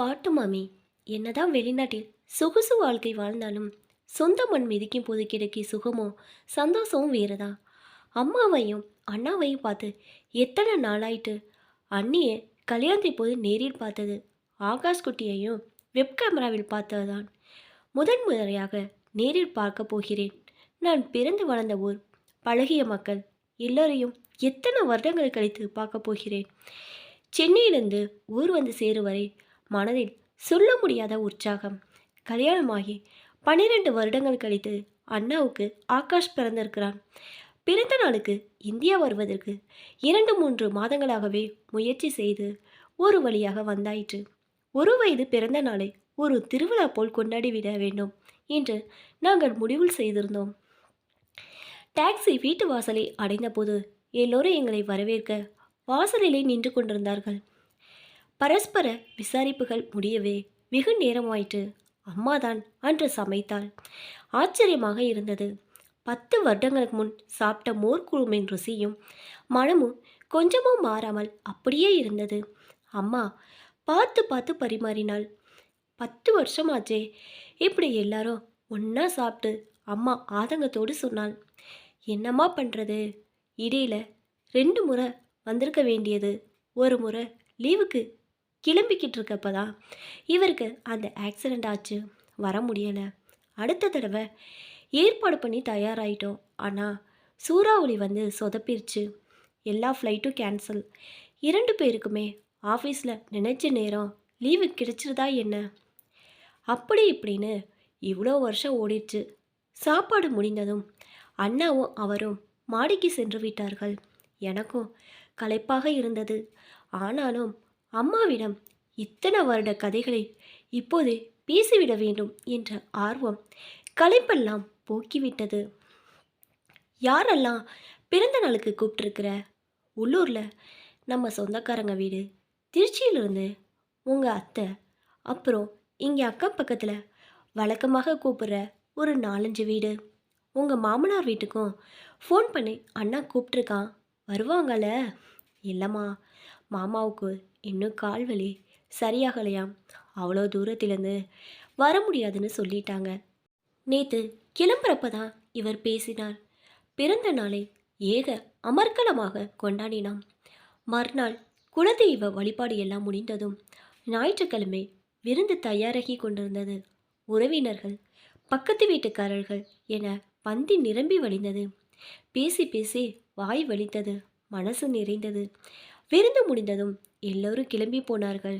பாட்டு மாமி என்னதான் வெளிநாட்டில் சொகுசு வாழ்க்கை வாழ்ந்தாலும் சொந்த மண் மிதிக்கும் போது கிடைக்கிய சுகமோ சந்தோஷமும் வேறுதான் அம்மாவையும் அண்ணாவையும் பார்த்து எத்தனை நாளாயிட்டு? அண்ணியை கல்யாணத்தை போது நேரில் பார்த்தது ஆகாஷ் குட்டியையும் வெப் கேமராவில் பார்த்ததுதான். முதன் முதலையாக நேரில் பார்க்க போகிறேன். நான் பிறந்து வளர்ந்த ஊர் பழகிய மக்கள் எல்லோரையும் எத்தனை வருடங்கள் கழித்து பார்க்க போகிறேன்? சென்னையிலிருந்து ஊர் வந்து சேரும் வரை மனதில் சொல்ல முடியாத உற்சாகம். கல்யாணமாகி பன்னிரண்டு வருடங்கள் கழித்து அண்ணாவுக்கு ஆகாஷ் பிறந்திருக்கிறான். பிறந்த நாளுக்கு இந்தியா வருவதற்கு இரண்டு மூன்று மாதங்களாகவே முயற்சி செய்து ஒரு வழியாக வந்தாயிற்று. ஒரு வயது பிறந்த நாளை ஒரு திருவிழா போல் கொண்டாடிவிட வேண்டும் என்று நாங்கள் முடிவில் செய்திருந்தோம். டாக்ஸி வீட்டு வாசலை அடைந்தபோது எல்லோரும் எங்களை வரவேற்க வாசலிலே நின்று கொண்டிருந்தார்கள். பரஸ்பர விசாரிப்புகள் முடியவே வெகு நேரமாயிற்று. அம்மாதான் அன்று சமைத்தாள். ஆச்சரியமாக இருந்தது. பத்து வருடங்களுக்கு முன் சாப்பிட்ட மோர் குழுமின் ருசியும் மனமும் கொஞ்சமும் மாறாமல் அப்படியே இருந்தது. அம்மா பார்த்து பார்த்து பரிமாறினாள். பத்து வருஷமாச்சே இப்படி எல்லாரும் ஒன்றா சாப்பிட்டு அம்மா ஆதங்கத்தோடு சொன்னாள். என்னம்மா பண்ணுறது இடையில ரெண்டு முறை வந்திருக்க வேண்டியது. ஒரு முறை லீவுக்கு கிளம்பிக்கிட்டு இருக்கப்ப தான் இவருக்கு அந்த ஆக்சிடெண்ட் ஆச்சு. வர முடியலை. அடுத்த தடவை ஏற்பாடு பண்ணி தயாராயிட்டோம். ஆனால் சூறாவளி வந்து சொதப்பிருச்சு. எல்லா ஃப்ளைட்டும் கேன்சல் இரண்டு பேருக்குமே ஆஃபீஸில் நினச்ச நேரம் லீவு கிடைச்சிருதா என்ன? அப்படி இப்படின்னு இவ்வளோ வருஷம் ஓடிடுச்சு. சாப்பாடு முடிந்ததும் அண்ணாவும் அவரும் மாடிக்கு சென்று விட்டார்கள். எனக்கும் களைப்பாக இருந்தது. ஆனாலும் அம்மாவிடம் இத்தனை வருட கதைகளை இப்போது பேசிவிட வேண்டும் என்ற ஆர்வம் களைப்பெல்லாம் போக்கிவிட்டது. யாரெல்லாம் பிறந்த நாளுக்கு கூப்பிட்டுருக்குற? உள்ளூரில் நம்ம சொந்தக்காரங்க வீடு திருச்சியிலிருந்து உங்கள் அத்தை அப்புறம் இங்கே அக்கம் பக்கத்தில் வழக்கமாக கூப்பிட்ற ஒரு நாலஞ்சு வீடு. உங்கள் மாமனார் வீட்டுக்கும் ஃபோன் பண்ணி அண்ணா கூப்பிட்ருக்கான் வருவாங்கல்ல? இல்லைம்மா மாமாவுக்கு இன்னும் கால் வலி. சரியாகலையாம். அவ்வளோ தூரத்திலேருந்து வர முடியாதுன்னு சொல்லிட்டாங்க. நேத்து கிளம்புறப்ப தான் இவர் பேசினார். பிறந்த நாளை ஏக அமர்க்கலமாக கொண்டாடினாம். மறுநாள் குலதெய்வ வழிபாடு எல்லாம் முடிந்ததும் ஞாயிற்றுக்கிழமை விருந்து தயாராகி கொண்டிருந்தது. உறவினர்கள் பக்கத்து வீட்டுக்காரர்கள் என பந்தி நிரம்பி வழிந்தது. பேசி பேசி வாய் வலித்தது மனசு நிறைந்தது. விருந்து முடிந்ததும் எல்லோரும் கிளம்பி போனார்கள்.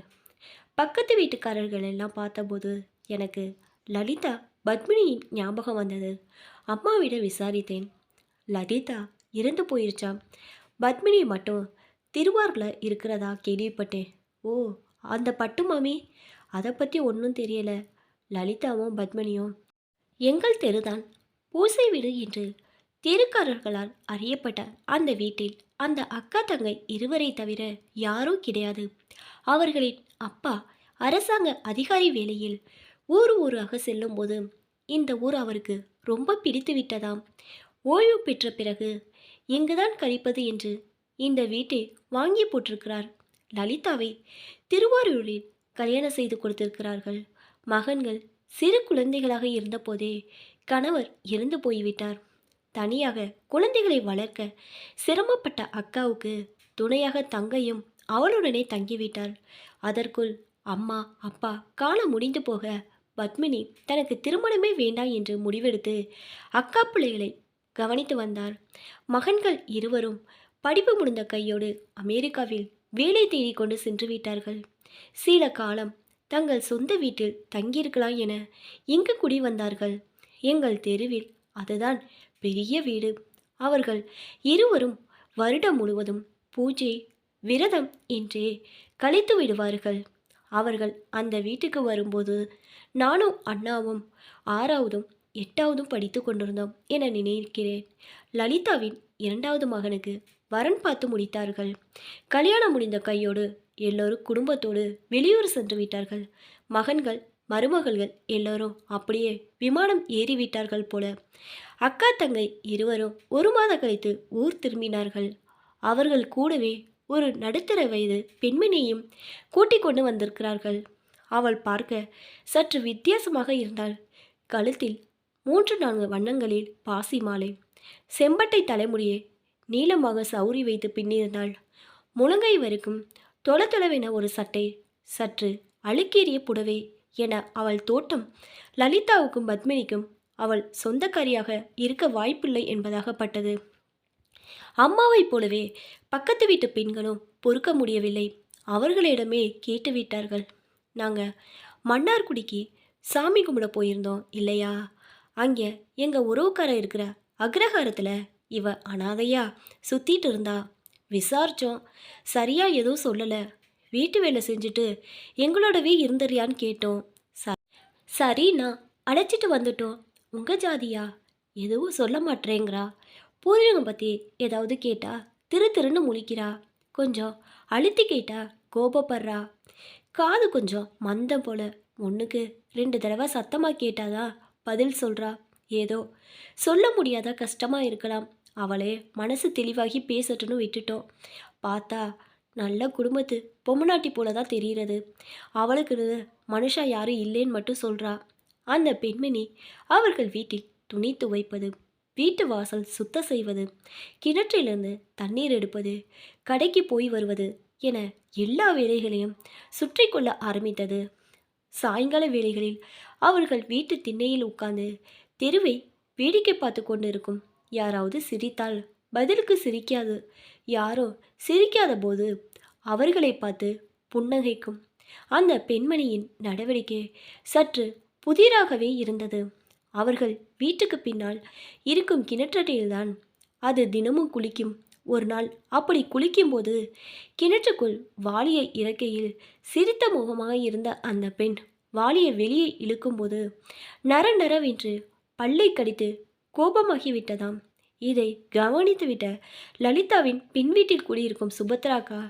பக்கத்து வீட்டுக்காரர்கள் எல்லாம் பார்த்தபோது எனக்கு லலிதா பத்மினியின் ஞாபகம் வந்தது. அம்மாவிடம் விசாரித்தேன். லலிதா இறந்து போயிருச்சாம். பத்மினி மட்டும் திருவாரூரில் இருக்கிறதா கேள்விப்பட்டேன். ஓ அந்த பட்டு மாமி? அதை பற்றி ஒன்றும் தெரியலை. லலிதாவும் பத்மினியும் எங்கள் தெருதான். பூசை வீடு என்று தெருக்காரர்களால் அறியப்பட்ட அந்த வீட்டில் அந்த அக்கா தங்கை இருவரை தவிர யாரும் கிடையாது. அவர்களின் அப்பா அரசாங்க அதிகாரி வேலையில் ஊர் ஊராக செல்லும்போது இந்த ஊர் அவருக்கு ரொம்ப பிடித்து விட்டதாம். ஓய்வு பெற்ற பிறகு இங்குதான் கழிப்பது என்று இந்த வீட்டை வாங்கி போட்டிருக்கிறார். லலிதாவை திருவாரூரில் கல்யாணம் செய்து கொடுத்திருக்கிறார்கள். மகன்கள் சிறு குழந்தைகளாக இருந்தபோதே கணவர் இறந்து போய்விட்டார். தனியாக குழந்தைகளை வளர்க்க சிரமப்பட்ட அக்காவுக்கு துணையாக தங்கையும் அவளுடனே தங்கிவிட்டாள். அதற்குள் அம்மா அப்பா காலம் முடிந்து போக பத்மினி தனக்கு திருமணமே வேண்டாம் என்று முடிவெடுத்து அக்கா பிள்ளைகளை கவனித்து வந்தார். மகன்கள் இருவரும் படிப்பு முடிந்த கையோடு அமெரிக்காவில் வேலை தேடிக் கொண்டு சென்று விட்டார்கள். சில காலம் தங்கள் சொந்த வீட்டில் தங்கியிருக்கலாம் என இங்கு குடி வந்தார்கள். எங்கள் தெருவில் அதுதான் பெரிய வீடு. அவர்கள் இருவரும் வருடம் முழுவதும் பூஜை விரதம் என்றே கழித்து விடுவார்கள். அவர்கள் அந்த வீட்டுக்கு வரும்போது நானும் அண்ணாவும் ஆறாவதும் எட்டாவதும் படித்து கொண்டிருந்தோம் என நினைக்கிறேன். லலிதாவின் இரண்டாவது மகனுக்கு வரன் பார்த்து முடித்தார்கள். கல்யாணம் முடிந்த கையோடு எல்லோரும் குடும்பத்தோடு வெளியூர் சென்று விட்டார்கள். மகன்கள் மருமகள்கள் எல்லோரும் அப்படியே விமானம் ஏறிவிட்டார்கள் போல. அக்கா தங்கை இருவரும் ஒரு மாதம் கழித்து ஊர் திரும்பினார்கள். அவர்கள் கூடவே ஒரு நடுத்தர வயது பெண்மணியையும் கூட்டிக் கொண்டு வந்திருக்கிறார்கள். அவள் பார்க்க சற்று வித்தியாசமாக இருந்தாள். கழுத்தில் மூன்று நான்கு வண்ணங்களில் பாசி மாலை செம்பட்டை தலைமுடியை நீளமாக சௌரி வைத்து பின்னிருந்தாள். முழங்கை வரைக்கும் தொளதொளவென ஒரு சட்டை சற்று அழுக்கேறிய புடவை என அவள் தோட்டம் லலிதாவுக்கும் பத்மினிக்கும் அவள் சொந்தக்காரியாக இருக்க வாய்ப்பில்லை என்பதாகப்பட்டது அம்மாவைப் போலவே பக்கத்து வீட்டு பெண்களும் பொறுக்க முடியவில்லை. அவர்களிடமே கேட்டுவிட்டார்கள் நாங்கள் மன்னார்குடிக்கு சாமி கும்பிட போயிருந்தோம் இல்லையா? அங்கே எங்கள் உறவுக்காரர் இருக்கிற அக்ரஹாரத்தில் இவ அனாதையா சுற்றிட்டு இருந்தா. விசாரித்தோம் சரியாக எதுவும் சொல்லலை. வீட்டு வேலை செஞ்சுட்டு எங்களோடவே இருந்தறியான்னு கேட்டோம். ச சரிண்ணா அழைச்சிட்டு வந்துட்டோம். உங்கள் ஜாதியா? எதுவும் சொல்ல மாட்டேங்கிறா பூர்வீகம் பற்றி ஏதாவது கேட்டா திரு திருன்னு முழிக்கிறா. கொஞ்சம் அழுத்தி கேட்டா கோபப்படுறா. காது கொஞ்சம் மந்தம் போல ஒன்றுக்கு ரெண்டு தடவை சத்தமாக கேட்டாதான் பதில் சொல்கிறா ஏதோ சொல்ல முடியாத கஷ்டமாக இருக்கலாம். அவளே மனசு தெளிவாகி பேசட்டுன்னு விட்டுட்டோம். பார்த்தா நல்ல குடும்பத்து பொம்மநாட்டி போல தான் தெரிகிறது. அவளுக்கு மனுஷா யாரும் இல்லைன்னு மட்டும் சொல்கிறா அந்த பெண்மணி அவர்கள் வீட்டில் துணி துவைப்பது வீட்டு வாசல் சுத்தம் செய்வது கிணற்றிலிருந்து தண்ணீர் எடுப்பது கடைக்கு போய் வருவது என எல்லா வேலைகளையும் சுற்றி கொள்ள ஆரம்பித்தது. சாயங்கால வேளைகளில் அவர்கள் வீட்டு திண்ணையில் உட்கார்ந்து தெருவை வேடிக்கை பார்த்து கொண்டிருக்கும் யாராவது சிரித்தால் பதிலுக்கு சிரிக்காது. யாரோ சிரிக்காத போது அவர்களை பார்த்து புன்னகைக்கும் அந்த பெண்மணியின் நடவடிக்கை சற்று புதிராகவே இருந்தது. அவர்கள் வீட்டுக்கு பின்னால் இருக்கும் கிணற்றடியில்தான் அது தினமும் குளிக்கும். ஒரு நாள் அப்படி குளிக்கும்போது கிணற்றுக்குள் வாளியை இறக்கையில் சிரித்த முகமாக இருந்த அந்த பெண் வாளியை வெளியே இழுக்கும்போது நர நரவென்று பல்லை கடித்து கோபமாகிவிட்டதாம். இதை கவனித்துவிட்ட லலிதாவின் பின் வீட்டில் குடியிருக்கும் சுபத்ராக்கா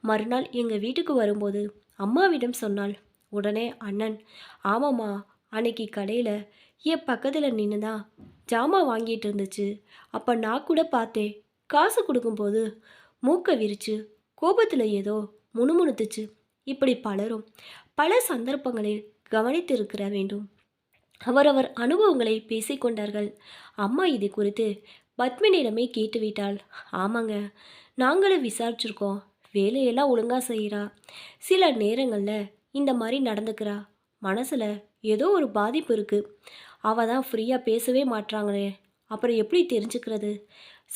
மறுநாள் எங்கள் வீட்டுக்கு வரும்போது அம்மாவிடம் சொன்னாள் உடனே அண்ணன் ஆமாம்மா அன்னைக்கு கடையில் என் பக்கத்தில் நின்று தான் ஜாமான் வாங்கிட்டு இருந்துச்சு. அப்போ நான் கூட பார்த்தேன். காசு கொடுக்கும்போது மூக்கை விரிச்சு கோபத்தில் ஏதோ முணுமுணுத்துச்சு. இப்படி பலரும் பல சந்தர்ப்பங்களில் கவனித்திருக்கிற வேண்டும். அவரவர் அனுபவங்களை பேசிக்கொண்டார்கள் அம்மா இது குறித்து பத்மினியிடமே கேட்டுவிட்டாள். ஆமாங்க நாங்களும் விசாரிச்சிருக்கோம். வேலையெல்லாம் ஒழுங்காக செய்கிறா சில நேரங்களில் இந்த மாதிரி நடந்துக்கிறா. மனசில் ஏதோ ஒரு பாதிப்பு இருக்குது அவள் தான் ஃப்ரீயாக பேசவே மாட்றாங்களே. அப்புறம் எப்படி தெரிஞ்சுக்கிறது?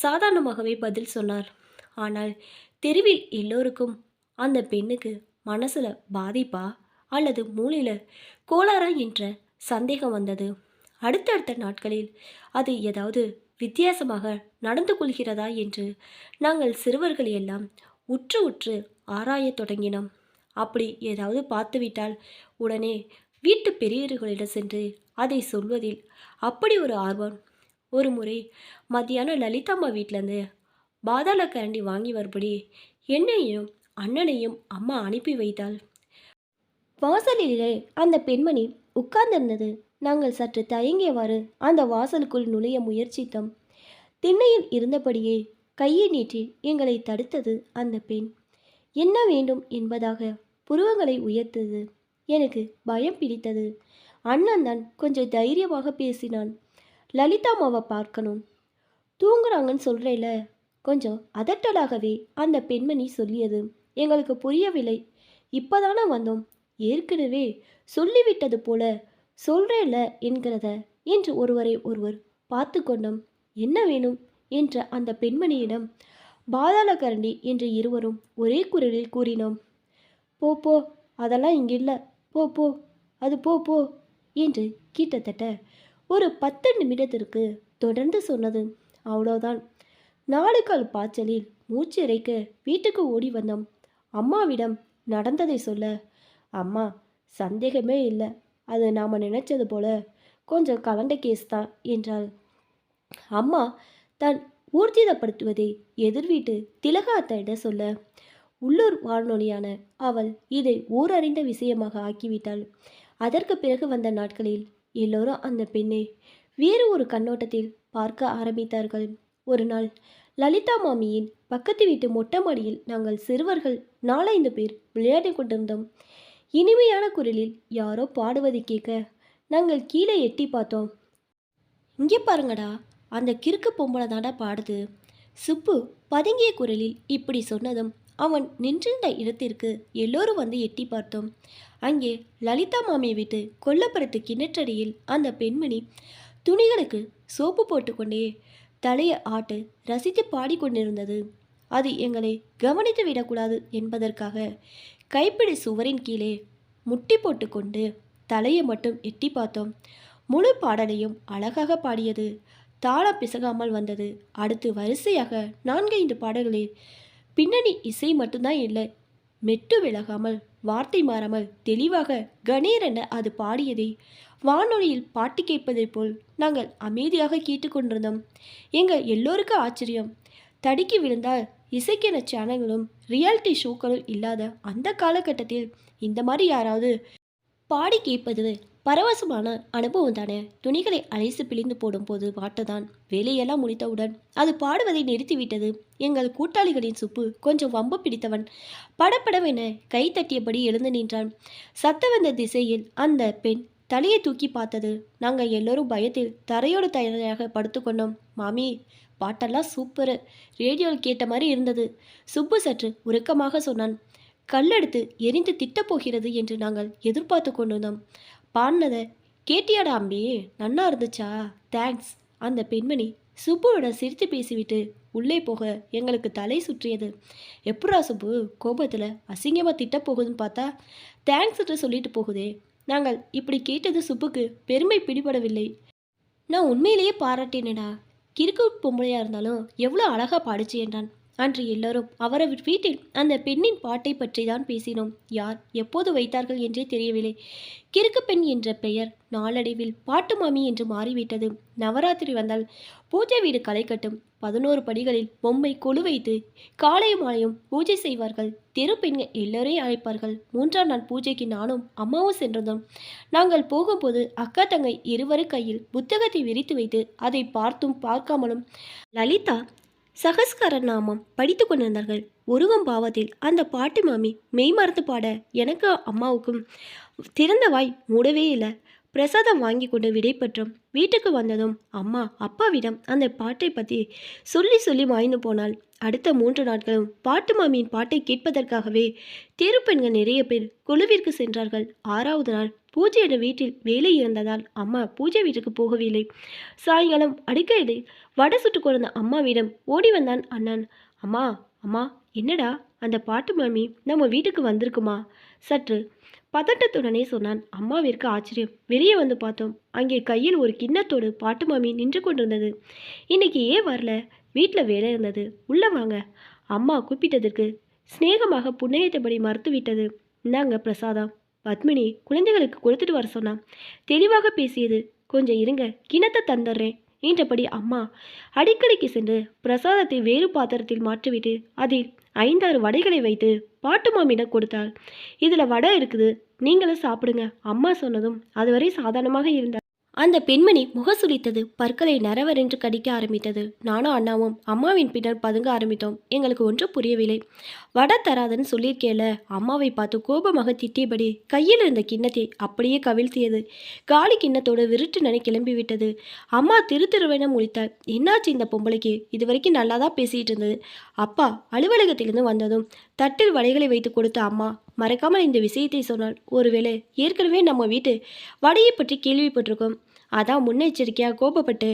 சாதாரணமாகவே பதில் சொன்னார். ஆனால் தெருவில் எல்லோருக்கும் அந்த பெண்ணுக்கு மனசில் பாதிப்பா அல்லது மூளையில் கோளாறா என்ற சந்தேகம் வந்தது. அடுத்தடுத்த நாட்களில் அது ஏதாவது வித்தியாசமாக நடந்து கொள்கிறதா என்று நாங்கள் சிறுவர்கள் எல்லாம் உற்று உற்று ஆராயத் தொடங்கினோம். அப்படி ஏதாவது பார்த்துவிட்டால் உடனே வீட்டு பெரியவர்களிடம் சென்று அதை சொல்வதில் அப்படி ஒரு ஆர்வம். ஒரு முறை மத்தியானம் லலிதாம்மா வீட்டிலேருந்து பாதாள கரண்டி வாங்கி வரும்படி என்னையும் அண்ணனையும் அம்மா அனுப்பி வைத்தாள். வாசலிலே அந்த பெண்மணி உட்கார்ந்திருந்தது. நாங்கள் சற்று தயங்கியவாறு அந்த வாசலுக்குள் நுழைய முயற்சித்தோம். திண்ணையில் இருந்தபடியே கையை நீட்டி எங்களை தடுத்தது அந்த பெண். என்ன வேண்டும் என்பதாக புருவங்களை உயர்த்தது. எனக்கு பயம் பிடித்தது. அண்ணன் தான் கொஞ்சம் தைரியமாக பேசினான். லலிதாமாவை பார்க்கணும். தூங்குறாங்கன்னு சொல்கிறேல கொஞ்சம் அதட்டலாகவே அந்த பெண்மணி சொல்லியது. எங்களுக்கு புரியவில்லை. இப்போதானே வந்தோம். ஏற்கனவே சொல்லிவிட்டது போல சொல்கிறேல என்கிறத என்று ஒருவரை ஒருவர் பார்த்து கொண்டோம் என்ன வேணும் என்ற அந்த பெண்மணியிடம். பாதாள என்று இருவரும் ஒரே குரலில் கூறினோம். போ போ. அதெல்லாம் இங்கே இல்லை. போ போ. அது போ போ என்று கிட்டத்தட்ட ஒரு பத்து நிமிடத்திற்கு தொடர்ந்து சொன்னது. அவ்வளோதான் நாலு கால் பாய்ச்சலில் மூச்சு இறைக்க வீட்டுக்கு ஓடி வந்தோம். அம்மாவிடம் நடந்ததை சொல்ல அம்மா சந்தேகமே இல்லை. அது நாம் நினைச்சது போல கொஞ்சம் கலண்ட கேஸ் தான் என்றாள். அம்மா தான் ஊர்ஜிதப்படுத்துவதை எதிர்வீட்டு திலகாத்தையிட சொல்ல உள்ளூர் வானொலியான அவள் இதை ஊரறிந்த விஷயமாக ஆக்கிவிட்டாள். அதற்கு பிறகு வந்த நாட்களில் எல்லோரும் அந்த பெண்ணை வேறு ஒரு கண்ணோட்டத்தில் பார்க்க ஆரம்பித்தார்கள். ஒரு நாள் லலிதா மாமியின் பக்கத்து வீட்டு மொட்டை மாடியில் நாங்கள் சிறுவர்கள் நாலைந்து பேர் விளையாடி கொண்டிருந்தோம். இனிமையான குரலில் யாரோ பாடுவதை கேட்க நாங்கள் கீழே எட்டி பார்த்தோம். இங்கே பாருங்கடா அந்த கிறுக்கு பொம்பளை தாண்டா பாடுது. சுப்பு பதுங்கிய குரலில் இப்படி சொன்னதும் அவன் நின்றிருந்த இடத்திற்கு எல்லோரும் வந்து எட்டி பார்த்தோம். அங்கே லலிதா மாமியை விட்டு கொல்லப்புறத்து கிணற்றடியில் அந்த பெண்மணி துணிகளுக்கு சோப்பு போட்டுக்கொண்டே தலையை ஆட்டு ரசித்து பாடிக்கொண்டிருந்தது. அது எங்களை கவனித்து விடக்கூடாது என்பதற்காக கைப்பிடி சுவரின் கீழே முட்டி போட்டுக்கொண்டு தலையை மட்டும் எட்டி பார்த்தோம். முழு பாடலையும் அழகாக பாடியது. தாளம் பிசகாமல் வந்தது. அடுத்து வரிசையாக நான்கைந்து பாடல்களில் பின்னணி இசை மட்டும்தான் இல்லை மெட்டு விலகாமல் வார்த்தை மாறாமல் தெளிவாக கணீரென அது பாடியதை வானொலியில் பாட்டு கேட்பதைப் போல் நாங்கள் அமைதியாக கேட்டுக்கொண்டிருந்தோம் எங்கள் எல்லோருக்கும் ஆச்சரியம். தடுக்கி விழுந்தால் இசைக்கென சேனல்களும் ரியாலிட்டி ஷோக்களும் இல்லாத அந்த காலகட்டத்தில் இந்த மாதிரி யாராவது பாடி கேட்பது பரவசமான அனுபவம் தானே. துணிகளை அழைத்து பிழிந்து போடும்போது பாட்டுதான் வேலையெல்லாம் முடித்தவுடன் அது பாடுவதை நிறுத்திவிட்டது. எங்கள் கூட்டாளிகளின் சுப்பு கொஞ்சம் வம்பு பிடித்தவன். படப்படவென கை தட்டியபடி எழுந்து நின்றான். சத்த வந்த திசையில் அந்த பெண் தலையை தூக்கி பார்த்தது. நாங்கள் எல்லோரும் பயத்தில் தரையோடு தயாராக படுத்துக்கொண்டோம் மாமி பாட்டெல்லாம் சூப்பரு ரேடியோவில் கேட்ட மாதிரி இருந்தது. சுப்பு சற்று உருக்கமாக சொன்னான். கல்லெடுத்து எரிந்து திட்டப் போகிறது என்று நாங்கள் எதிர்பார்த்து கொண்டிருந்தோம். பாடினதை கேட்டியாடா அம்பி நன்னா இருந்துச்சா? தேங்க்ஸ் அந்த பெண்மணி சுப்புவிடம் சிரித்து பேசிவிட்டு உள்ளே போக எங்களுக்கு தலை சுற்றியது. எப்படா சுப்பு கோபத்தில் அசிங்கமாக திட்டப் போகுதுன்னு பார்த்தா தேங்க்ஸ்ட்டு சொல்லிட்டு போகுதே. நாங்கள் இப்படி கேட்டது சுப்புக்கு பெருமை பிடிபடவில்லை. நான் உண்மையிலேயே பாராட்டினேடா கிறுக்கு பொம்பளையாக இருந்தாலும் எவ்வளோ அழகாக பாடிச்சு என்றான். அன்று எல்லோரும் அவரவர் வீட்டில் அந்த பெண்ணின் பாட்டை பற்றி தான் பேசினோம். யார் எப்போது வைத்தார்கள் என்றே தெரியவில்லை. கிறுக்கு பெண் என்ற பெயர் நாளடைவில் பாட்டு மாமி என்று மாறிவிட்டது. நவராத்திரி வந்தால் பூஜை வீடு களை கட்டும். பதினோரு படிகளில் பொம்மை கொலு வைத்து காலையும் மாலையும் பூஜை செய்வார்கள். தெரு பெண்கள் எல்லோரையும் அழைப்பார்கள். மூன்றாம் நாள் பூஜைக்கு நானும் அம்மாவும் சென்றதும் நாங்கள் போகும்போது அக்கா தங்கை இருவரு கையில் புத்தகத்தை விரித்து வைத்து அதை பார்த்தும் பார்க்காமலும் லலிதா சகஸ்கர நாமம் படித்து கொண்டிருந்தார்கள். உருவம் பாவத்தில் அந்த பாட்டு மாமி மெய் மறந்து பாட எனக்கு அம்மாவுக்கும் திறந்த வாய் மூடவே இல்லை. பிரசாதம் வாங்கி கொண்டு விடைபெற்றோம் வீட்டுக்கு வந்ததும் அம்மா அப்பாவிடம் அந்த பாட்டை பற்றி சொல்லி சொல்லி மாய்ந்து போனால் அடுத்த மூன்று நாட்களும் பாட்டு மாமியின் பாட்டை கேட்பதற்காகவே தெருப்பெண்கள் நிறைய பேர் குழுவிற்கு சென்றார்கள். ஆறாவது நாள் பூஜையிட வீட்டில் வேலை இருந்ததால் அம்மா பூஜை வீட்டுக்கு போகவில்லை. சாயங்காலம் அடிக்கடி வடை சுட்டு கொண்ட அம்மாவிடம் ஓடி வந்தான் அண்ணன். அம்மா அம்மா என்னடா? அந்த பாட்டு மாமி நம்ம வீட்டுக்கு வந்திருக்குமா? சற்று பதட்டத்துடனே சொன்னான். அம்மாவிற்கு ஆச்சரியம். வெளியே வந்து பார்த்தோம். அங்கே கையில் ஒரு கிண்ணத்தோடு பாட்டு மாமி நின்று கொண்டிருந்தது. இன்னைக்கு ஏன் வரல? வீட்டில் வேலை இருந்தது. உள்ள வாங்க. அம்மா கூப்பிட்டதற்கு சிநேகமாக புன்னகைத்தபடி மறுத்து விட்டது இந்தாங்க பிரசாதம் பத்மினி குழந்தைகளுக்கு கொடுத்துட்டு வர சொன்னான். தெளிவாக பேசியது கொஞ்சம் இருங்க. கிணத்தை தந்துடுறேன். என்றபடி அம்மா அடிக்கடிக்கு சென்று பிரசாதத்தை வேறு பாத்திரத்தில் மாற்றிவிட்டு அதில் ஐந்தாறு வடைகளை வைத்து பாட்டு மாமியிடம் கொடுத்தாள். இதில் வடை இருக்குது. நீங்களும் சாப்பிடுங்க அம்மா சொன்னதும் அதுவரை சாதாரணமாக இருந்தார் அந்த பெண்மணி முகசுளித்தது பற்களை நரவரென்று கடிக்க ஆரம்பித்தது. நானும் அண்ணாவும் அம்மாவின் பின்னர் பதுங்க ஆரம்பித்தோம். எங்களுக்கு ஒன்றும் புரியவில்லை. வடை தராதன்னு சொல்லியிருக்கேல அம்மாவை பார்த்து கோபமாக திட்டியபடி கையில் இருந்த கிண்ணத்தை அப்படியே கவிழ்த்தியது. காலி கிண்ணத்தோடு விருட்டு நனை கிளம்பிவிட்டது. அம்மா திரு திருவென முழித்தாள். என்னாச்சு இந்த பொம்பளைக்கு? இது வரைக்கும் நல்லா தான் பேசிகிட்டு இருந்தது. அப்பா அலுவலகத்திலிருந்து வந்ததும் தட்டில் வடைகளை வைத்து கொடுத்த அம்மா மறக்காமல் இந்த விஷயத்தை சொன்னாள் ஒருவேளை ஏற்கனவே நம்ம வீட்டு வடையை பற்றி கேள்விப்பட்டிருக்கோம். அதான் முன்னெச்சரிக்கையாக கோபப்பட்டு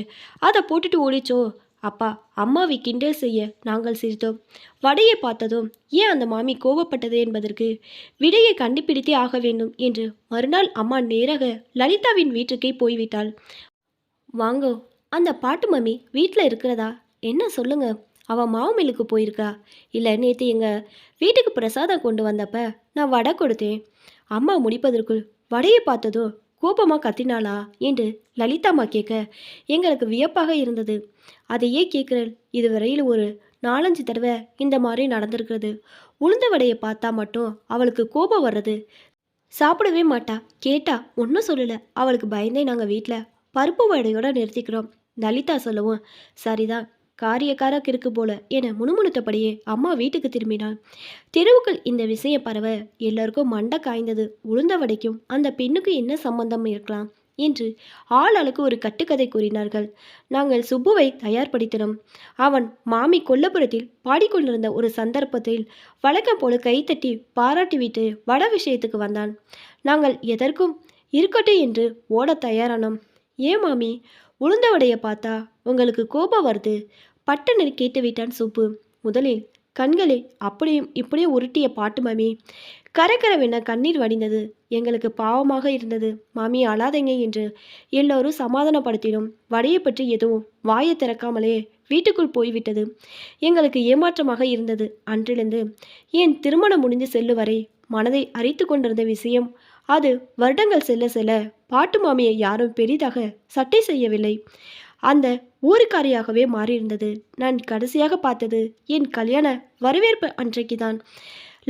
அதை போட்டுட்டு ஓடிச்சோ. அப்பா அம்மாவை கிண்டல் செய்ய நாங்கள் சிரித்தோம். வடையை பார்த்ததும் ஏன் அந்த மாமி கோபப்பட்டது என்பதற்கு விடையை கண்டுபிடித்தே ஆக வேண்டும் என்று மறுநாள் அம்மா நேராக லலிதாவின் வீட்டுக்கே போய்விட்டாள். வாங்கோ அந்த பாட்டு மாமி வீட்டில் இருக்கிறதா? என்ன சொல்லுங்கள் அவள் அவ மாவுமில்லுக்கு போயிருக்கா. இல்லை நேற்று எங்கள் வீட்டுக்கு பிரசாதம் கொண்டு வந்தப்ப நான் வடை கொடுத்தேன். அம்மா முடிப்பதற்குள் வடையை பார்த்ததோ கோபமாக கத்தினாளா என்று லலிதாம்மா கேட்க எங்களுக்கு வியப்பாக இருந்தது. அதையே கேட்குறேன். இதுவரையில் ஒரு நாலஞ்சு தடவை இந்த மாதிரி நடந்திருக்கிறது. உளுந்த வடையை பார்த்தா மட்டும் அவளுக்கு கோபம் வர்றது. சாப்பிடவே மாட்டா. கேட்டா ஒன்றும் சொல்லலை. அவளுக்கு பயந்தே நாங்கள் வீட்டில் பருப்பு வடையோடு நிறுத்திக்கிறோம். லலிதா சொல்லவும் சரிதான். காரியக்கார இருக்கு போல என முணுமுணுத்தபடியே அம்மா வீட்டுக்கு திரும்பினான் தெருவுக்குள் இந்த விஷயம் பரவ எல்லாருக்கும் மண்டை காய்ந்தது. உளுந்த வடைக்கும் அந்த பெண்ணுக்கு என்ன சம்பந்தம் இருக்கலாம் என்று ஆளாளுக்கு ஒரு கட்டுக்கதை கூறினார்கள். நாங்கள் சுப்புவை தயார்படுத்தினோம். அவன் மாமி கொல்லபுரத்தில் பாடிக்கொண்டிருந்த ஒரு சந்தர்ப்பத்தில் வழக்கம் போல கைத்தட்டி பாராட்டிவிட்டு வட விஷயத்துக்கு வந்தான். நாங்கள் எதற்கும் இருக்கட்டும் என்று ஓட தயாரானோம். ஏன் மாமி? உளுந்தவடைய பார்த்தா உங்களுக்கு கோபம் வருது. பட்டுன்னு கேட்டுவிட்டான் சுப்பு. முதலில் கண்களை அப்படியும் இப்படியே உருட்டிய பாட்டு மாமி. கரகரவென கண்ணீர் வடிந்தது. எங்களுக்கு பாவமாக இருந்தது. மாமி அழாதீங்க என்று எல்லோரும் சமாதானப்படுத்தினோம். வடையை பற்றி எதுவும் வாயை திறக்காமலே வீட்டுக்குள் போய்விட்டது. எங்களுக்கு ஏமாற்றமாக இருந்தது. அன்றிலிருந்து என் திருமணம் முடிந்து செல்லும் வரை மனதை அரித்து கொண்டிருந்த விஷயம் அது வருடங்கள் செல்ல செல்ல பாட்டு மாமியை யாரும் பெரிதாக சட்டை செய்யவில்லை. அந்த ஊருக்காரியாகவே மாறியிருந்தது. நான் கடைசியாக பார்த்தது என் கல்யாண வரவேற்பு அன்றைக்கு தான்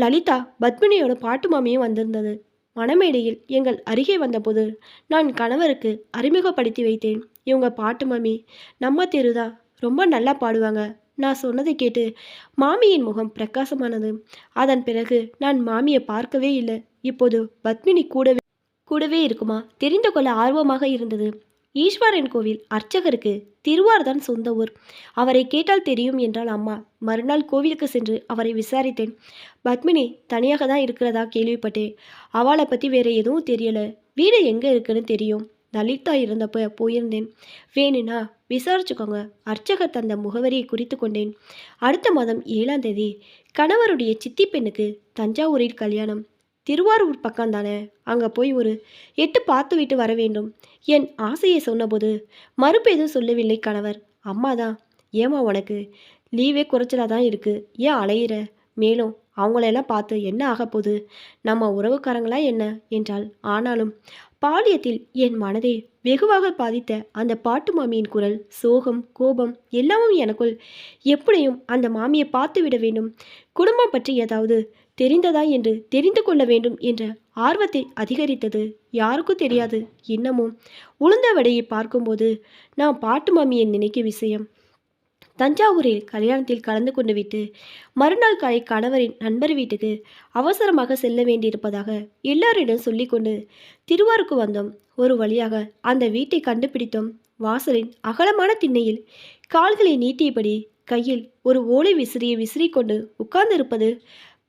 லலிதா பத்மினியோட பாட்டு மாமியும் வந்திருந்தது. மணமேடையில் எங்கள் அருகே வந்தபோது நான் கணவருக்கு அறிமுகப்படுத்தி வைத்தேன். இவங்க பாட்டு மாமி நம்ம தெருதா ரொம்ப நல்லா பாடுவாங்க. நான் சொன்னதை கேட்டு மாமியின் முகம் பிரகாசமானது. அதன் பிறகு நான் மாமியை பார்க்கவே இல்லை. இப்போது பத்மினி கூடவே கூடவே இருக்குமா? தெரிந்து கொள்ள ஆர்வமாக இருந்தது. ஈஸ்வரன் கோவில் அர்ச்சகருக்கு திருவார் தான் சொந்த ஊர். அவரை கேட்டால் தெரியும் என்றால் அம்மா. மறுநாள் கோவிலுக்கு சென்று அவரை விசாரித்தேன். பத்மினி தனியாக தான் இருக்கிறதா கேள்விப்பட்டேன். அவளை பற்றி வேற எதுவும் தெரியலை. வீடு எங்கே இருக்குன்னு தெரியும். லலிதா இருந்தப்ப போயிருந்தேன். வேணும்னா விசாரிச்சுக்கோங்க. அர்ச்சகர் தந்த முகவரியை குறித்து கொண்டேன். அடுத்த மாதம் ஏழாம் தேதி கணவருடைய சித்தி பெண்ணுக்கு தஞ்சாவூரில் கல்யாணம். திருவாரூர் பக்கம் தானே அங்கே போய் ஒரு எட்டு பார்த்து விட்டு வர வேண்டும். என் ஆசையை சொன்னபோது மறுப்பு எதுவும் சொல்லவில்லை கணவர். அம்மா தான் ஏமா உனக்கு? லீவே குறைச்சலாக தான் இருக்குது ஏன் அலையிற? மேலும் அவங்களெல்லாம் பார்த்து என்ன ஆகப்போகுது நம்ம உறவுக்காரங்களா என்ன? என்றால் ஆனாலும் பாலியத்தில் என் மனதை வெகுவாக பாதித்த அந்த பாட்டு மாமியின் குரல் சோகம் கோபம் எல்லாமும் எனக்குள் எப்படியும் அந்த மாமியை பார்த்து விட வேண்டும். குடும்பம் பற்றி ஏதாவது தெரிந்ததா என்று தெரிந்து கொள்ள வேண்டும் என்ற ஆர்வத்தை அதிகரித்தது. யாருக்கும் தெரியாது. இன்னமும் உளுந்த வடையை பார்க்கும்போது நான் பாட்டு மாமியை நினைக்க விஷயம். தஞ்சாவூரில் கல்யாணத்தில் கலந்து கொண்டு விட்டு மறுநாள் காலை கணவரின் நண்பர் வீட்டுக்கு அவசரமாக செல்ல வேண்டியிருப்பதாக எல்லாரிடம் சொல்லிக்கொண்டு திருவாருக்கு வந்தோம். ஒரு வழியாக அந்த வீட்டை கண்டுபிடித்தோம். வாசலின் அகலமான திண்ணையில் கால்களை நீட்டியபடி கையில் ஒரு ஓலை விசிறியை விசிறிக்கொண்டு உட்கார்ந்திருப்பது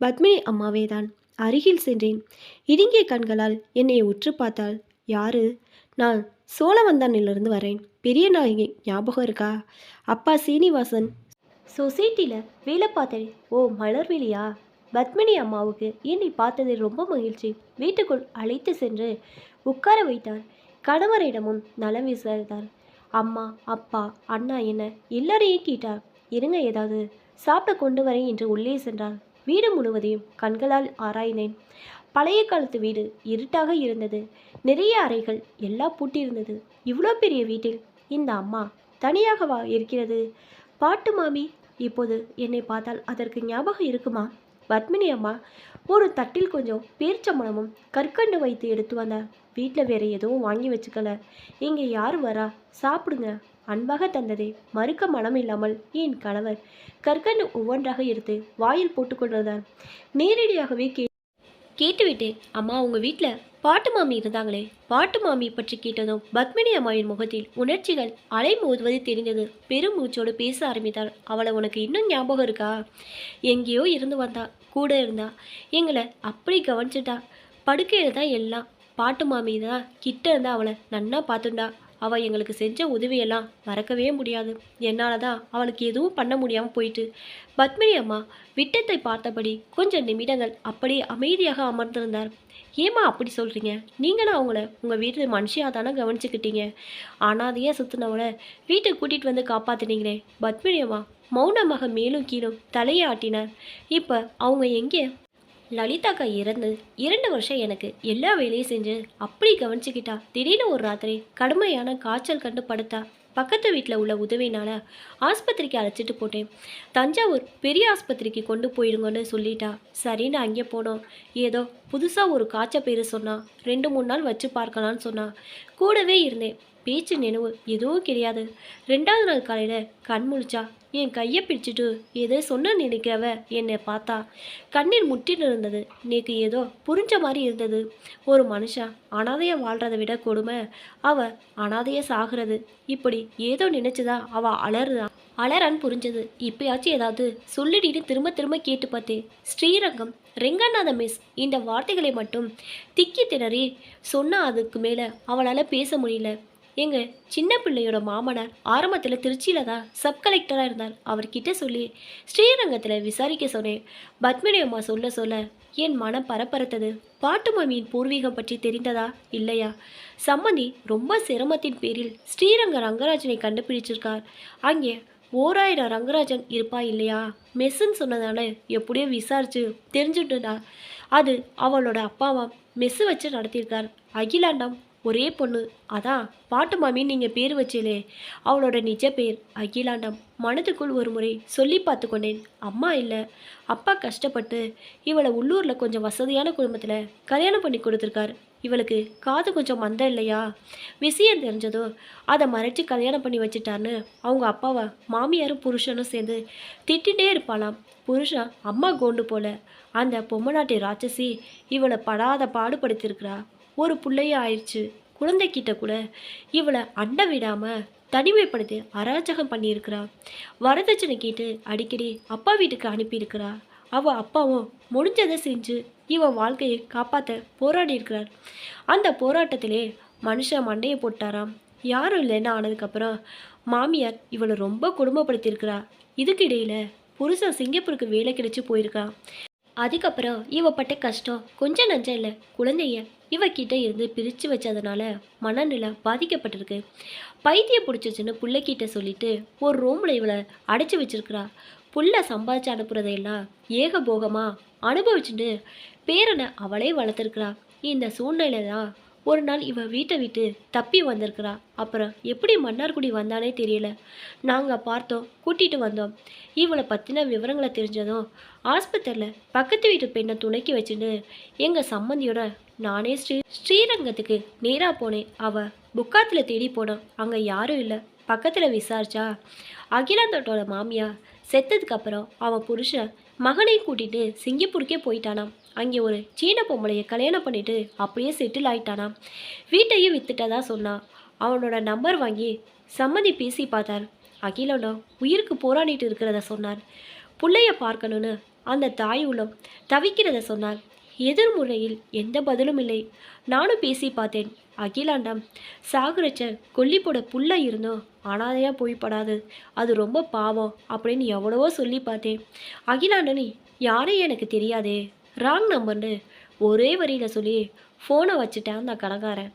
பத்மினி அம்மாவே தான் அருகில் சென்றேன். இடுங்கிய கண்களால் என்னை உற்று பார்த்தாள். யாரு? நான் சோழவந்தானிலிருந்து வரேன். பெரிய நாயகி ஞாபகம் இருக்கா? அப்பா சீனிவாசன். சொசைட்டியில் வேலை பார்த்தேன். ஓ மலர்விழியா பத்மினி அம்மாவுக்கு என்னை பார்த்ததில் ரொம்ப மகிழ்ச்சி. வீட்டுக்குள் அழைத்து சென்று உட்கார வைத்தார். கணவரிடமும் நலம் விசாரித்தார். அம்மா அப்பா அண்ணா என்ன எல்லாரையும் கேட்டார் இருங்க ஏதாவது. சாப்பிட கொண்டு வரேன் என்று உள்ளே சென்றார். வீடு முழுவதையும் கண்களால் ஆராய்ந்தேன். பழைய காலத்து வீடு இருட்டாக இருந்தது. நிறைய அறைகள் எல்லாம் பூட்டியிருந்தது. இவ்வளோ பெரிய வீட்டில் இந்த அம்மா தனியாகவா இருக்கிறது? பாட்டு மாமி இப்போது என்னை பார்த்தால் அதற்கு ஞாபகம் இருக்குமா? பத்மினி அம்மா ஒரு தட்டில் கொஞ்சம் பேர்ச்சம்பளமும் கற்கண்டு வைத்து எடுத்து வந்தார். வீட்டில் வேற எதுவும் வாங்கி வச்சுக்கல. இங்கே யார் வரா? சாப்பிடுங்க. அன்பாக தந்ததை மறுக்க மனம் இல்லாமல் என் கணவர் கற்கண்டு ஒவ்வொன்றாக எடுத்து வாயில் போட்டுக்கொண்டிருந்தார் நேரடியாகவே கே கேட்டுவிட்டேன் அம்மா உங்கள் வீட்டில் பாட்டு மாமி இருந்தாங்களே? பாட்டு மாமி பற்றி கேட்டதும் பத்மினி அம்மாவின் முகத்தில் உணர்ச்சிகள் அலை மோதுவது தெரிந்தது. பெரும் மூச்சோடு பேச ஆரம்பித்தார் அவளை உனக்கு இன்னும் ஞாபகம் இருக்கா? எங்கேயோ இருந்து வந்தா கூட இருந்தா. எங்களை அப்படி கவனிச்சுட்டா. படுக்கையில் தான் எல்லாம். பாட்டு மாமி தான். கிட்ட இருந்தா அவளை நன்னா பார்த்துண்டா அவள் எங்களுக்கு செஞ்ச உதவியெல்லாம் மறக்கவே முடியாது. என்னால் தான் அவளுக்கு எதுவும் பண்ண முடியாமல் போயிட்டு. பத்மினி அம்மா விட்டத்தை பார்த்தபடி கொஞ்சம் நிமிடங்கள் அப்படியே அமைதியாக அமர்ந்திருந்தார். ஏம்மா அப்படி சொல்கிறீங்க நீங்களும் அவங்கள உங்கள் வீட்டு மனுஷியாக தானே கவனிச்சுக்கிட்டீங்க? அனாதையாக சுற்றினவளை வீட்டுக்கு கூட்டிகிட்டு வந்து காப்பாற்றினீங்களே பத்மினி அம்மா மௌனமாக மேலும் கீழும் தலையை ஆட்டினார். இப்போ அவங்க எங்கே? லலிதாக்கா இறந்து இரண்டு வருஷம் எனக்கு எல்லா வேலையும் செஞ்சு அப்படி கவனிச்சுக்கிட்டா. திடீர்னு ஒரு ராத்திரி கடுமையான காய்ச்சல் கண்டு படுத்தா. பக்கத்து வீட்டில் உள்ள உதவினால ஆஸ்பத்திரிக்கு அழைச்சிட்டு போட்டேன். தஞ்சாவூர் பெரிய ஆஸ்பத்திரிக்கு கொண்டு போயிடுங்கன்னு சொல்லிட்டா. சரின்னு அங்கே போனோம். ஏதோ புதுசாக ஒரு காய்ச்ச பேர் சொன்னால் ரெண்டு மூணு நாள் வச்சு பார்க்கலான்னு சொன்னா. கூடவே இருந்தேன். பேச்சு நினைவு எதுவும் கிடையாது. ரெண்டாவது நாள் காலையில் கண் முழிச்சா என் கையை பிடிச்சிட்டு ஏதோ சொன்ன நினைக்கிறவ என்னை பார்த்தா. கண்ணீர் முட்டிட்டு இருந்தது. நேற்று ஏதோ புரிஞ்ச மாதிரி இருந்தது. ஒரு மனுஷன் அனாதையை வாழ்கிறத விட கொடுமை. அவ அனாதையை சாகிறது. இப்படி ஏதோ நினச்சதா அவ அலறுதான் அலறான்னு புரிஞ்சது. இப்பயாச்சும் ஏதாவது சொல்லிடின்னு திரும்ப திரும்ப கேட்டு பார்த்தேன் ஸ்ரீரங்கம் ரெங்கநாத மிஸ் இந்த வார்த்தைகளை மட்டும் திக்கி திணறி சொன்னால் அதுக்கு மேலே அவளால் பேச முடியல. எங்க சின்ன பிள்ளையோட மாமனார் ஆரம்பத்தில் திருச்சியில் தான் சப் கலெக்டராக இருந்தார். அவர்கிட்ட சொல்லி ஸ்ரீரங்கத்தில் விசாரிக்க சொன்னேன். பத்மினி அம்மா சொல்ல சொல்ல என் மனம் பரபரத்தது. பாட்டு மாமியின் பூர்வீகம் பற்றி தெரிந்ததா? இல்லையா? சம்மந்தி ரொம்ப சிரமத்தின் பேரில் ஸ்ரீரங்க ரங்கராஜனை கண்டுபிடிச்சிருக்கார். அங்கே ஓராயிரம் ரங்கராஜன் இருப்பா இல்லையா? மெஸ்ஸுன்னு சொன்னதால எப்படியோ விசாரிச்சு தெரிஞ்சுட்டுடா அது அவளோட அப்பாவா மெஸ்ஸு வச்சு நடத்தியிருக்கார். அகிலாண்டம் ஒரே பொண்ணு. அதான் பாட்டு மாமின்னு நீங்கள் பேர் வச்சீங்களே. அவளோட நிஜ பேர் அகிலாண்டம். மனதுக்குள் ஒரு முறை சொல்லி பார்த்து கொண்டேன். அம்மா இல்லை. அப்பா கஷ்டப்பட்டு இவளை உள்ளூரில் கொஞ்சம் வசதியான குடும்பத்தில் கல்யாணம் பண்ணி கொடுத்துருக்காரு. இவளுக்கு காது கொஞ்சம் மந்தம் இல்லையா? விஷயம் தெரிஞ்சதோ அதை மறைச்சி கல்யாணம் பண்ணி வச்சுட்டான்னு அவங்க அப்பாவை மாமியாரும் புருஷனும் சேர்ந்து திட்டிகிட்டே இருப்பாளாம். புருஷன் அம்மா கோண்டு போல. அந்த பொம்மநாட்டி ராட்சசி இவளை படாத பாடுபடுத்தியிருக்கிறா. ஒரு பிள்ளைய ஆயிடுச்சு. குழந்தைக்கிட்ட கூட இவளை அண்டை விடாமல் தனிமைப்படுத்தி அராஜகம் பண்ணியிருக்கிறா. வரதட்சணை கேட்டு அடிக்கடி அப்பா வீட்டுக்கு அனுப்பியிருக்கிறா. அவள் அப்பாவும் முடிஞ்சதை செஞ்சு இவன் வாழ்க்கையை காப்பாற்ற போராடி இருக்கிறார். அந்த போராட்டத்திலே மனுஷன் மண்டையை போட்டாராம். யாரும் இல்லைன்னு ஆனதுக்கப்புறம் மாமியார் இவளை ரொம்ப கொடுமைப்படுத்தியிருக்கிறா. இதுக்கு இடையில புருஷன் சிங்கப்பூருக்கு வேலை கிடைச்சி போயிருக்கான் அதுக்கப்புறம் இவப்பட்ட பட்ட கஷ்டம் கொஞ்சம் நஞ்சம் இல்லை. குழந்தைய இவக்கிட்ட இருந்து பிரித்து வச்சதுனால மனநிலை பாதிக்கப்பட்டிருக்கு. பைத்தியம் பிடிச்சிச்சின்னு பிள்ளைக்கிட்ட சொல்லிட்டு ஒரு ரூமில் இவளை அடைச்சி வச்சிருக்கிறா. புள்ள சம்பாதிச்சு அனுப்புறதையெல்லாம் ஏகபோகமா அனுபவிச்சுட்டு பேரனை அவளே வளர்த்துருக்குறா. இந்த சூழ்நிலை தான் ஒரு நாள் இவ வீட்டை விட்டு தப்பி வந்திருக்கிறா. அப்புறம் எப்படி மன்னார்குடி வந்தானே தெரியல. நாங்கள் பார்த்தோம் கூட்டிகிட்டு வந்தோம். இவளை பற்றின விவரங்களை தெரிஞ்சதும் ஆஸ்பத்திரியில் பக்கத்து வீட்டு பெண்ணை துணைக்கி வச்சுட்டு எங்கள் சம்மந்தியோட நானே ஸ்ரீ ஸ்ரீரங்கத்துக்கு நேராக போனேன். அவள் புக்காத்தில் தேடி போனோம் அங்கே யாரும் இல்லை. பக்கத்தில் விசாரிச்சா அகிலாந்தோட்டோட மாமியா செத்ததுக்கு அப்புறம் அவன் புருஷன் மகனை கூட்டிட்டு சிங்கப்பூருக்கே போயிட்டானாம். அங்கே ஒரு சீன பொம்பளையை கல்யாணம் பண்ணிட்டு அப்படியே செட்டில் ஆயிட்டானாம். வீட்டையும் வித்துட்டதா சொன்னான் அவனோட நம்பர் வாங்கி சம்மதி பேசி பார்த்தார். அகிலனோ உயிருக்கு போராடிட்டு இருக்கிறத சொன்னார். பிள்ளைய பார்க்கணும்னு அந்த தாய் உள்ளம் தவிக்கிறத சொன்னார். எதிர்முறையில் எந்த பதிலும் இல்லை. நானும் பேசி பார்த்தேன். அகிலாண்டம் சாகுரச்ச கொல்லிப்போட புல்லாக இருந்தோம். அனாதையாக போய்படாது அது ரொம்ப பாவம் அப்படின்னு எவ்வளவோ சொல்லி பார்த்தேன். அகிலாண்டனி யாரையும் எனக்கு தெரியாதே? ராங் நம்பர்னு ஒரே வரியில் சொல்லி ஃபோனை வச்சுட்டேன் அந்த கடைக்காரன்.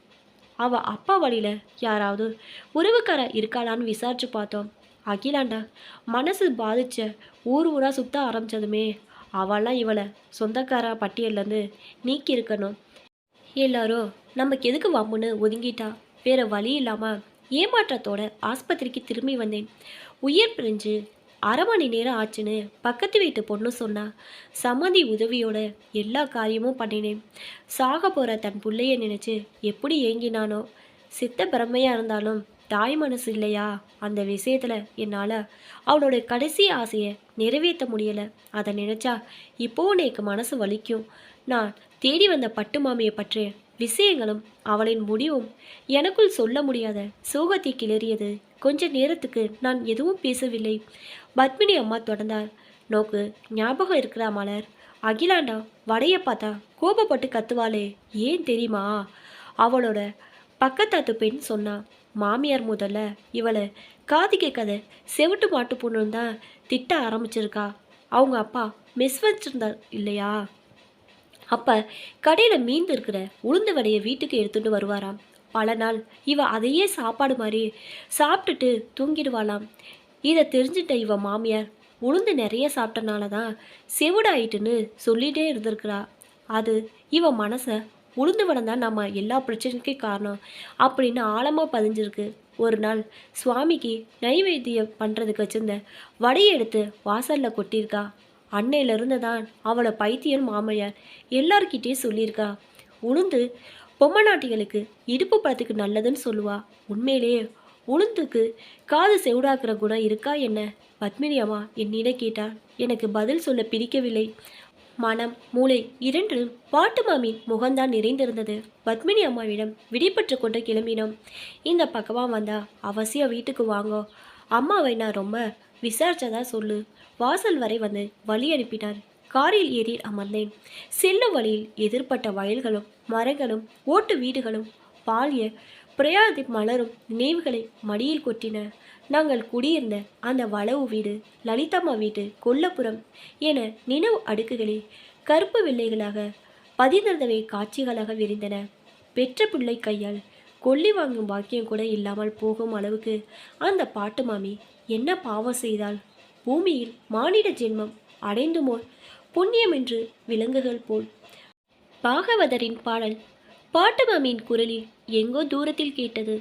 அவள் அப்பா வழியில் யாராவது உறவுக்கார இருக்காளான்னு விசாரிச்சு பார்த்தோம். அகிலாண்டா மனசு பாதிச்ச ஊர் ஊராக சுத்த ஆரம்பித்ததுமே அவளாம் இவளை சொந்தக்கார பட்டியல்லேருந்து நீக்கி இருக்கணும் எல்லாரும் நமக்கு எதுக்கு வம்புன்னு ஒதுங்கிட்டா? வேற வழி இல்லாமல் ஏமாற்றத்தோட ஆஸ்பத்திரிக்கு திரும்பி வந்தேன். உயிர் பிரிஞ்சு அரை மணி நேரம் ஆச்சுன்னு பக்கத்து வீட்டு பொண்ணு சொன்னா சம்மதி உதவியோட எல்லா காரியமும் பண்ணினேன். சாக போகிற தன் பிள்ளைய நினச்சி எப்படி ஏங்கினானோ? சித்த பிரமையாக இருந்தாலும் தாய் மனசு இல்லையா? அந்த விஷயத்தில் என்னால் அவனோட கடைசி ஆசையை நிறைவேற்ற முடியலை. அதை நினச்சா இப்போ எனக்கு மனசு வலிக்கும். நான் தேடி வந்த பட்டு மாமியை பற்றிய விஷயங்களும் அவளின் முடிவும் எனக்குள் சொல்ல முடியாத சோகத்தை கிளறியது. கொஞ்ச நேரத்துக்கு நான் எதுவும் பேசவில்லை. பத்மினி அம்மா தொடர்ந்தார். நோக்கு ஞாபகம் இருக்கிறா மலர்? அகிலாண்டா வடைய பார்த்தா கோபப்பட்டு கத்துவாளே. ஏன் தெரியுமா? அவளோட பக்கத்தாத்து பெண் சொன்னா. மாமியார் முதல்ல இவளை காது கேட்காத செவிட்டு மாட்டு பொண்ணுன்னு தான் திட்ட ஆரம்பிச்சிருக்கா. அவங்க அப்பா மிஸ் வச்சிருந்தார் இல்லையா? அப்போ கடையில் மீந்து இருக்கிற உளுந்து வடையை வீட்டுக்கு எடுத்துகிட்டு வருவாராம். பல நாள் இவ அதையே சாப்பாடு மாதிரி சாப்பிட்டுட்டு தூங்கிடுவாளாம். இதை தெரிஞ்சிட்ட இவ மாமியார் உளுந்து நிறைய சாப்பிட்டனால தான் செவிடாயிட்டுன்னு சொல்லிகிட்டே இருந்திருக்கிறா. அது இவ மனசை உளுந்து வடம் தான் நம்ம எல்லா பிரச்சனைக்கும் காரணம் அப்படின்னு ஆழமாக பதிஞ்சிருக்கு. ஒரு நாள் சுவாமிக்கு நைவேத்தியம் பண்ணுறதுக்கு வச்சிருந்த வடையை எடுத்து வாசலில் கொட்டியிருக்கா. அன்னையிலிருந்து தான் அவளை பைத்தியன் மாமையார் எல்லார்கிட்டேயும் சொல்லியிருக்கா. உளுந்து பொம்மநாட்டிகளுக்கு இடுப்பு பழத்துக்கு நல்லதுன்னு சொல்லுவா. உண்மையிலேயே உளுந்துக்கு காது செவிடாக்குற குணம் இருக்கா என்ன? பத்மினி அம்மா என்னிடம் கேட்டால் எனக்கு பதில் சொல்ல பிடிக்கவில்லை. மனம் மூளை இரண்டிலும் பாட்டு மாமியின் முகம்தான் நிறைந்திருந்தது. பத்மினி அம்மாவிடம் விடைபெற்று கொண்டு கிளம்பினோம். இந்த பக்கமாக வந்தா அவசியம் வீட்டுக்கு வாங்கோ. அம்மாவை நான் ரொம்ப விசாரிச்சதா சொல்லு. வாசல் வரை வந்து வழி அனுப்பினார். காரில் ஏறி அமர்ந்தேன். செல்லும் வழியில் எதிர்ப்பட்ட வயல்களும் மரங்களும் ஓட்டு வீடுகளும் பாலிய பிரயாதி மலரும் நினைவுகளை மடியில் கொட்டின. நாங்கள் குடியிருந்த அந்த வளவு வீடு லலிதம்மா வீடு கொல்லப்புறம் என நினைவு அடுக்குகளில் கருப்பு வெள்ளைகளாக பதிந்திருந்தவை காட்சிகளாக விரிந்தன. பெற்ற பிள்ளை கையால் கொல்லி வாங்கும் பாக்கியம் கூட இல்லாமல் போகும் அளவுக்கு. அந்த பாட்டு மாமி என்ன பாவம் செய்தால் பூமியில் மானிட ஜென்மம் அடைந்துமோ புண்ணியம் என்று விலங்குகள் போல். பாகவதரின் பாடல் பாட்டு மாமியின் குரலில் எங்கோ தூரத்தில் கேட்டது.